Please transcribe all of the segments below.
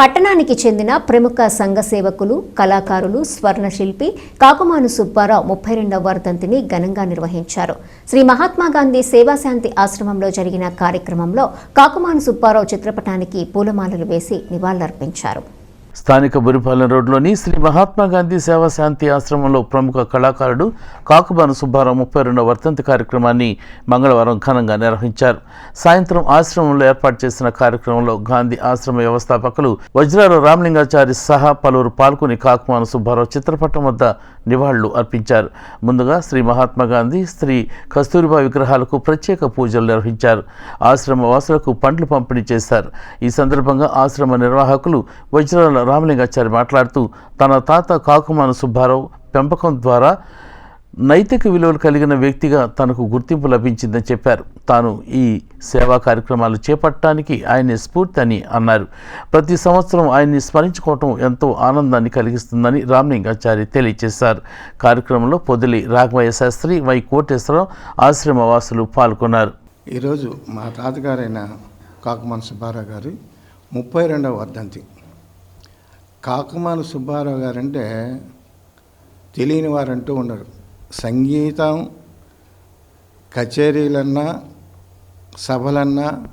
పట్టణానికి చెందిన ప్రముఖ సంఘ సేవకులు కళాకారులు స్వర్ణశిల్పి కాకుమాను సుబ్బారావు ముప్పై రెండవ వర్ధంతిని ఘనంగా నిర్వహించారు. శ్రీ మహాత్మా గాంధీ సేవాశాంతి ఆశ్రమంలో జరిగిన కార్యక్రమంలో కాకుమాను సుబ్బారావు చిత్రపటానికి పూలమాలలు వేసి నివాళులర్పించారు. స్థానిక బురిపాలెం రోడ్లోని శ్రీ మహాత్మా గాంధీ సేవా శాంతి ఆశ్రమంలో ప్రముఖ కళాకారుడు కాకుబాను సుబ్బారావు ముప్పై రెండవ వర్ధంతి కార్యక్రమాన్ని మంగళవారం ఘనంగా నిర్వహించారు. సాయంత్రం ఆశ్రమంలో ఏర్పాటు చేసిన కార్యక్రమంలో గాంధీ ఆశ్రమ వ్యవస్థాపకులు వజ్రాల రామలింగాచారి సహా పలువురు పాల్గొని కాకుమాను సుబ్బారావు చిత్రపటం వద్ద నివాళులు అర్పించారు. ముందుగా శ్రీ మహాత్మా గాంధీ శ్రీ కస్తూరిబా విగ్రహాలకు ప్రత్యేక పూజలు నిర్వహించారు. ఆశ్రమ వాసులకు పండ్లు పంపిణీ చేశారు. ఈ సందర్భంగా ఆశ్రమ నిర్వాహకులు వజ్రాల రామలింగాచారి మాట్లాడుతూ తన తాత కాకుమాన సుబ్బారావు పెంపకం ద్వారా నైతిక విలువలు కలిగిన వ్యక్తిగా తనకు గుర్తింపు లభించిందని చెప్పారు. తాను ఈ సేవా కార్యక్రమాలు చేపట్టడానికి ఆయన్ని స్ఫూర్తి అని అన్నారు. ప్రతి సంవత్సరం ఆయన్ని స్మరించుకోవటం ఎంతో ఆనందాన్ని కలిగిస్తుందని రామలింగాచారి తెలియజేశారు. కార్యక్రమంలో పొదిలి రాఘవయ్య శాస్త్రి వై కోటేశ్వరరావు ఆశ్రమ వాసులు పాల్గొన్నారు. ఈరోజు మా తాతగారైన కాకుమాన సుబ్బారావు గారి ముప్పై రెండవ వర్ధంతి. కాకుమాల సుబ్బారావు గారంటే తెలియని వారంటూ ఉండరు. సంగీతం కచేరీలన్నా సభలన్నా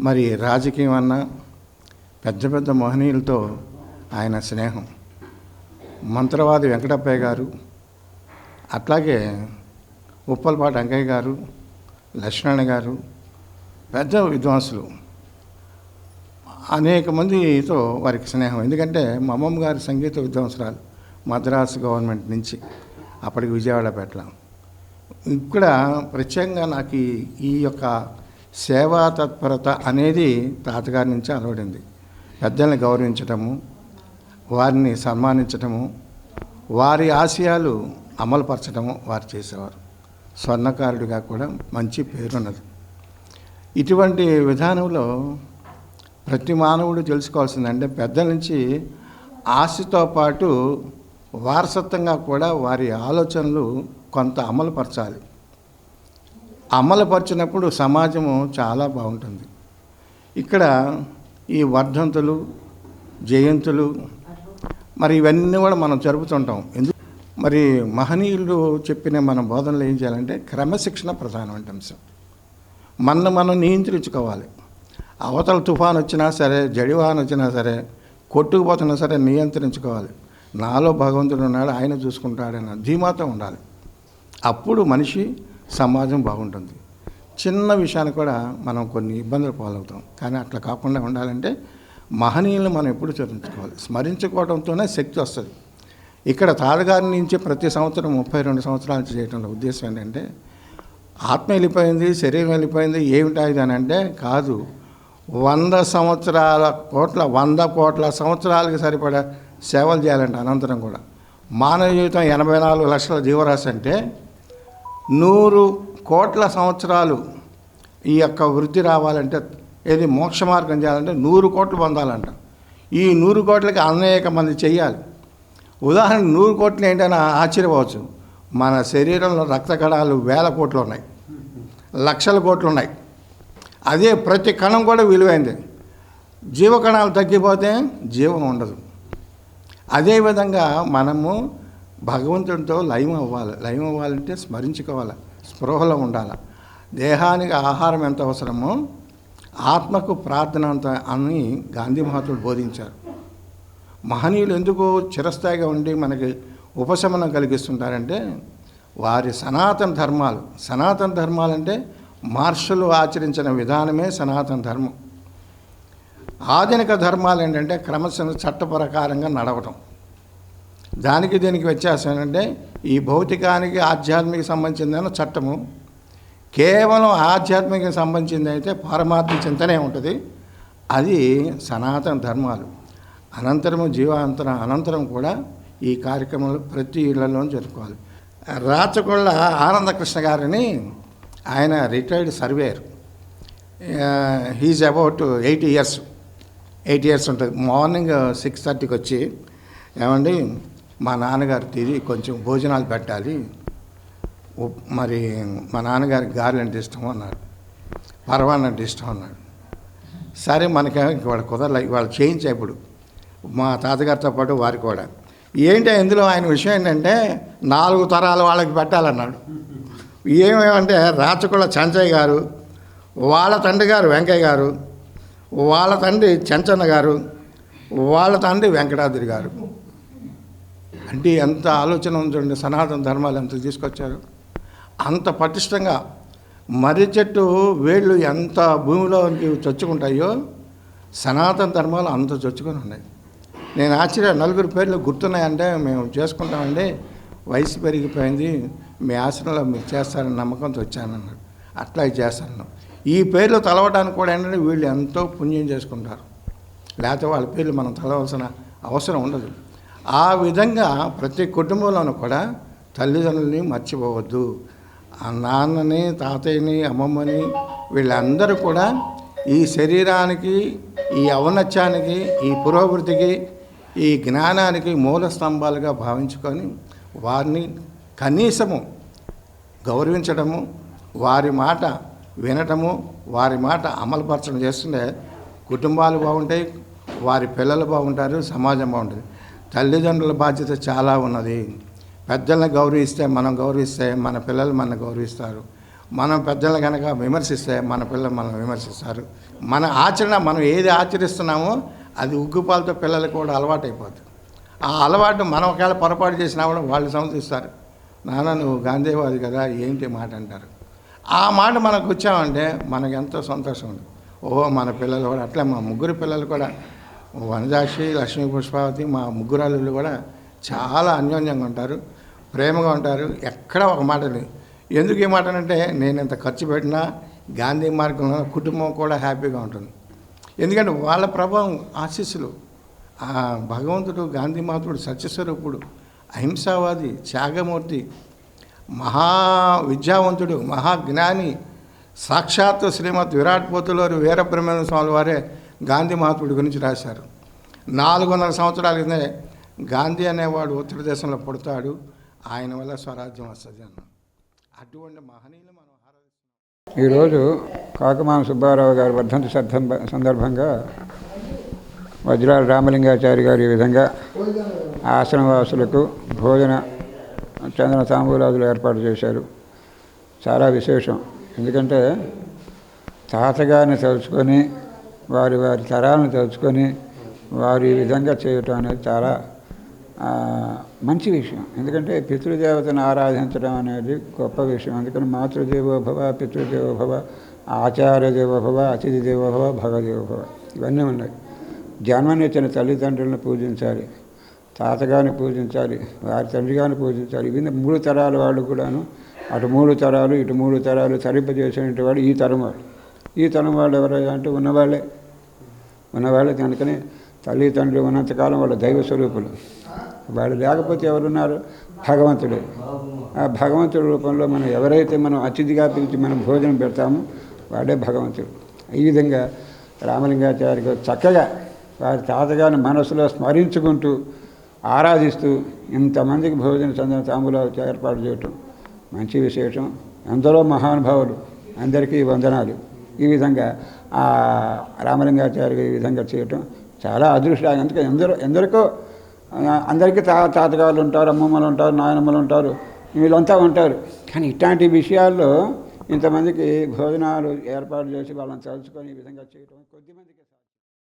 మరి రాజకీయం అన్నా పెద్ద పెద్ద మహనీయులతో ఆయన స్నేహం. మంత్రవాది వెంకటప్పయ్య గారు అట్లాగే ఉప్పలపాటి అంకయ్య గారు లక్ష్మణ గారు పెద్ద విద్వాంసులు. అనేక మందితో వారికి స్నేహం. ఎందుకంటే మా అమ్మమ్మ గారి సంగీత విద్వాంసరాలు మద్రాసు గవర్నమెంట్ నుంచి అప్పటికి విజయవాడ ఇక్కడ ప్రత్యేకంగా నాకు ఈ- ఈ యొక్క సేవా తత్పరత అనేది తాతగారి నుంచి అలవడింది. పెద్దల్ని గౌరవించటము వారిని సన్మానించటము వారి ఆశయాలు అమలుపరచడము వారు చేసేవారు. స్వర్ణకారుడిగా కూడా మంచి పేరున్నది. ఇటువంటి విధానంలో ప్రతి మానవుడు తెలుసుకోవాల్సిందంటే పెద్దల నుంచి ఆశతో పాటు వారసత్వంగా కూడా వారి ఆలోచనలు కొంత అమలుపరచాలి. అమలుపరిచినప్పుడు సమాజము చాలా బాగుంటుంది. ఇక్కడ ఈ వర్ధంతులు జయంతులు మరి ఇవన్నీ కూడా మనం జరుపుతుంటాం. ఎందుకు మరి మహనీయులు చెప్పిన మన బోధనలు ఏం చేయాలంటే క్రమశిక్షణ ప్రధానమైన అంశం మనను మనం నియంత్రించుకోవాలి. అవతల తుఫాన్ వచ్చినా సరే జడివాహన వచ్చినా సరే కొట్టుకుపోతున్నా సరే నియంత్రించుకోవాలి. నాలో భగవంతుడు ఉన్నాడు ఆయన చూసుకుంటాడన్న ధీమాతో ఉండాలి. అప్పుడు మనిషి సమాజం బాగుంటుంది. చిన్న విషయాన్ని కూడా మనం కొన్ని ఇబ్బందులు పాలవుతాం. కానీ అట్లా కాకుండా ఉండాలంటే మహనీయులను మనం ఎప్పుడు చరించుకోవాలి స్మరించుకోవడంతోనే శక్తి వస్తుంది. ఇక్కడ తాతగారి నుంచి ప్రతి సంవత్సరం ముప్పై రెండు సంవత్సరాలు చేయటంలో ఉద్దేశం ఏంటంటే ఆత్మ వెళ్ళిపోయింది శరీరం వెళ్ళిపోయింది ఏమిటా ఇది అని అంటే కాదు. వంద సంవత్సరాల కోట్ల వంద కోట్ల సంవత్సరాలకి సరిపడా సేవలు చేయాలంట అనంతరం కూడా. మానవ జీవితం ఎనభై నాలుగు లక్షల జీవరాశి అంటే నూరు కోట్ల సంవత్సరాలు ఈ యొక్క వృద్ధి రావాలంటే ఏది మోక్ష మార్గం చేయాలంటే నూరు కోట్లు పొందాలంట. ఈ నూరు కోట్లకి అనేక మంది చెయ్యాలి ఉదాహరణ నూరు కోట్లు ఏంటని ఆశ్చర్యపోవచ్చు. మన శరీరంలో రక్త కణాలు వేల కోట్లు ఉన్నాయి. లక్షల కోట్లు ఉన్నాయి. అదే ప్రతి కణం కూడా విలువైంది. జీవకణాలు తగ్గిపోతే జీవం ఉండదు. అదేవిధంగా మనము భగవంతుడితో లయం అవ్వాలి. లయం అవ్వాలంటే స్మరించుకోవాలి. స్పృహలో ఉండాలి. దేహానికి ఆహారం ఎంత అవసరమో ఆత్మకు ప్రార్థన అంత అని గాంధీ మహాత్ముడు బోధించారు. మహనీయులు ఎందుకు చిరస్థాయిగా ఉండి మనకి ఉపశమనం కలిగిస్తుంటారంటే వారి సనాతన ధర్మాలు. సనాతన ధర్మాలంటే మార్షలు ఆచరించిన విధానమే సనాతన ధర్మం. ఆధునిక ధర్మాలు ఏంటంటే క్రమశ చట్ట ప్రకారంగా నడవటం. దానికి దీనికి వ్యత్యాసం ఏంటంటే ఈ భౌతికానికి ఆధ్యాత్మిక సంబంధించిన చట్టము. కేవలం ఆధ్యాత్మిక సంబంధించింది అయితే పారమార్థిక చింతనే ఉంటుంది. అది సనాతన ధర్మాలు. అనంతరము జీవాంతరం అనంతరం కూడా ఈ కార్యక్రమాలు ప్రతి ఇళ్ళలో జరుపుకోవాలి. రాచకొళ్ళ ఆనందకృష్ణ గారిని ఆయన retired surveyor he's about eight years eight years ఉంటుంది. మార్నింగ్ సిక్స్ థర్టీకి వచ్చి ఏమండి మా నాన్నగారు తిరిగి కొంచెం భోజనాలు పెట్టాలి. మరి మా నాన్నగారికి గారెలు అంటే ఇష్టం? అన్నాడు. పర్వాన్ అంటే ఇష్టం అన్నాడు. సరే మనకి ఇవాళ కుదరలే. ఇవాళ చేయించా ఇప్పుడు. మా తాతగారితో పాటు వారు కూడా. ఏంటి ఇందులో ఆయన విషయం ఏంటంటే నాలుగు తరాల వాళ్ళకి పెట్టాలన్నాడు. ఏమేమంటే రాచకుల చంచయ్య గారు వాళ్ళ తండ్రి గారు వెంకయ్య గారు వాళ్ళ తండ్రి చెంచన్న గారు వాళ్ళ తండ్రి వెంకటాద్రి గారు. అంటే ఎంత ఆలోచన ఉందండి సనాతన ధర్మాలు ఎంత తీసుకొచ్చారు. అంత పటిష్టంగా మర్రి చెట్టు వేళ్ళు ఎంత భూమిలోకి చొచ్చుకుంటాయో సనాతన ధర్మాలు అంత చొచ్చుకొని ఉన్నాయి. నేను ఆశ్చర్య నలుగురు పేర్లు గుర్తున్నాయంటే మేము చేసుకుంటామండి. వయసు పెరిగిపోయింది మీ ఆసనంలో మీరు చేస్తారని నమ్మకంతో వచ్చానన్నాడు. అట్లా చేస్తాను. ఈ పేర్లు తలవడానికి కూడా ఏంటంటే వీళ్ళు ఎంతో పుణ్యం చేసుకుంటారు. లేకపోతే వాళ్ళ పేర్లు మనం తలవలసిన అవసరం ఉండదు. ఆ విధంగా ప్రతి కుటుంబంలోనూ కూడా తల్లిదండ్రుల్ని మర్చిపోవద్దు. ఆ నాన్నని తాతయ్యని అమ్మమ్మని వీళ్ళందరూ కూడా ఈ శరీరానికి ఈ ఔన్నత్యానికి ఈ పురోభివృద్ధికి ఈ జ్ఞానానికి మూల స్తంభాలుగా భావించుకొని వారిని కనీసము గౌరవించడము వారి మాట వినటము వారి మాట అమలుపరచడం చేస్తుంటే కుటుంబాలు బాగుంటాయి వారి పిల్లలు బాగుంటారు సమాజం బాగుంటుంది. తల్లిదండ్రుల బాధ్యత చాలా ఉన్నది. పెద్దల్ని గౌరవిస్తే మనం గౌరవిస్తే మన పిల్లలు మన గౌరవిస్తారు. మనం పెద్దలను కనుక విమర్శిస్తే మన పిల్లలు మనం విమర్శిస్తారు. మన ఆచరణ మనం ఏది ఆచరిస్తున్నామో అది ఉగ్గుపాలతో పిల్లలకు కూడా అలవాటైపోతుంది ఆ అలవాటు మనం ఒకవేళ పొరపాటు చేసినా కూడా వాళ్ళు సమర్థిస్తారు నాన్న నువ్వు గాంధీవాది కదా ఏంటి మాట అంటారు? ఆ మాట మనకు వచ్చామంటే మనకు ఎంతో సంతోషం ఉంది. ఓ మన పిల్లలు కూడా అట్లా మా ముగ్గురు పిల్లలు కూడా వనజాక్షి లక్ష్మీ పుష్పావతి మా ముగ్గురు అల్లుళ్ళు కూడా చాలా అన్యోన్యంగా ఉంటారు ప్రేమగా ఉంటారు ఎక్కడ ఒక మాట లేదు. ఎందుకు ఈ మాట అంటే నేను ఇంత ఖర్చు పెట్టినా గాంధీ మార్గంలో కుటుంబం కూడా హ్యాపీగా ఉంటుంది. ఎందుకంటే వాళ్ళ ప్రభావం ఆశీస్సులు. ఆ భగవంతుడు గాంధీ మాతృడు సత్యస్వరూపుడు. అహింసావాది త్యాగమూర్తి మహా విద్యావంతుడు మహాజ్ఞాని సాక్షాత్తు శ్రీమద్ విరాట్ పోతులూరు వీరబ్రహ్మేంద్ర స్వామి వారే గాంధీ మహాత్ముడి గురించి రాశారు. నాలుగు వందల సంవత్సరాల కిందే గాంధీ అనేవాడు ఉత్తర దేశంలో పుడతాడు. ఆయన వల్ల స్వరాజ్యం వస్తుంది అన్న అటువంటి మహనీయులు మనం ఈరోజు కాకమాన సుబ్బారావు గారి వర్ధంతి సందర్భ సందర్భంగా వజ్రాల రామలింగాచారి గారు ఈ విధంగా ఆశ్రమవాసులకు భోజన చందన తాంబూలాదులు ఏర్పాటు చేశారు. చాలా విశేషం. ఎందుకంటే తాతగారిని తలుచుకొని వారి వారి తరాలను తలుచుకొని వారు ఈ విధంగా చేయటం అనేది చాలా మంచి విషయం. ఎందుకంటే పితృదేవతను ఆరాధించడం అనేది గొప్ప విషయం. అందుకని మాతృదేవోభవ పితృదేవోభవ ఆచార్య దేవోభవ అతిథి దేవోభవ భగదేవోభవ ఇవన్నీ ఉన్నాయి. జన్మనిచ్చిన తల్లిదండ్రులను పూజించాలి తాతగారిని పూజించాలి వారి తండ్రి గారిని పూజించాలి ఇవి మూడు తరాల వాళ్ళు కూడాను అటు మూడు తరాలు ఇటు మూడు తరాలు తరింపజేసినటువంటి వాడు ఈ తరం వాళ్ళు. ఈ తరం వాళ్ళు ఎవరైనా అంటే ఉన్నవాళ్ళే. ఉన్నవాళ్ళే కనుకనే తల్లిదండ్రులు ఉన్నంతకాలం వాళ్ళ దైవ స్వరూపులు. వాళ్ళు లేకపోతే ఎవరున్నారు? భగవంతుడే. ఆ భగవంతుడి రూపంలో మనం ఎవరైతే మనం అతిథిగా పిలిచి మనం భోజనం పెడతామో వాడే భగవంతుడు. ఈ విధంగా రామలింగాచార్య చక్కగా వారి తాతగారిని మనసులో స్మరించుకుంటూ ఆరాధిస్తూ ఇంతమందికి భోజన చందన తాంబూలాలు ఏర్పాటు చేయటం మంచి విశేషం. ఎందరో మహానుభావులు అందరికీ వందనాలు. ఈ విధంగా ఆ రామలింగాచార్య ఈ విధంగా చేయటం చాలా అదృష్టం అందుకే ఎందరో ఎందరికో అందరికీ తా తాతగారులు ఉంటారు అమ్మమ్మలు ఉంటారు నాయనమ్మలు ఉంటారు వీళ్ళంతా ఉంటారు. కానీ ఇట్లాంటి విషయాల్లో ఇంతమందికి భోజనాలు ఏర్పాటు చేసి వాళ్ళని తలుచుకొని ఈ విధంగా చేయటం కొద్దిమందికి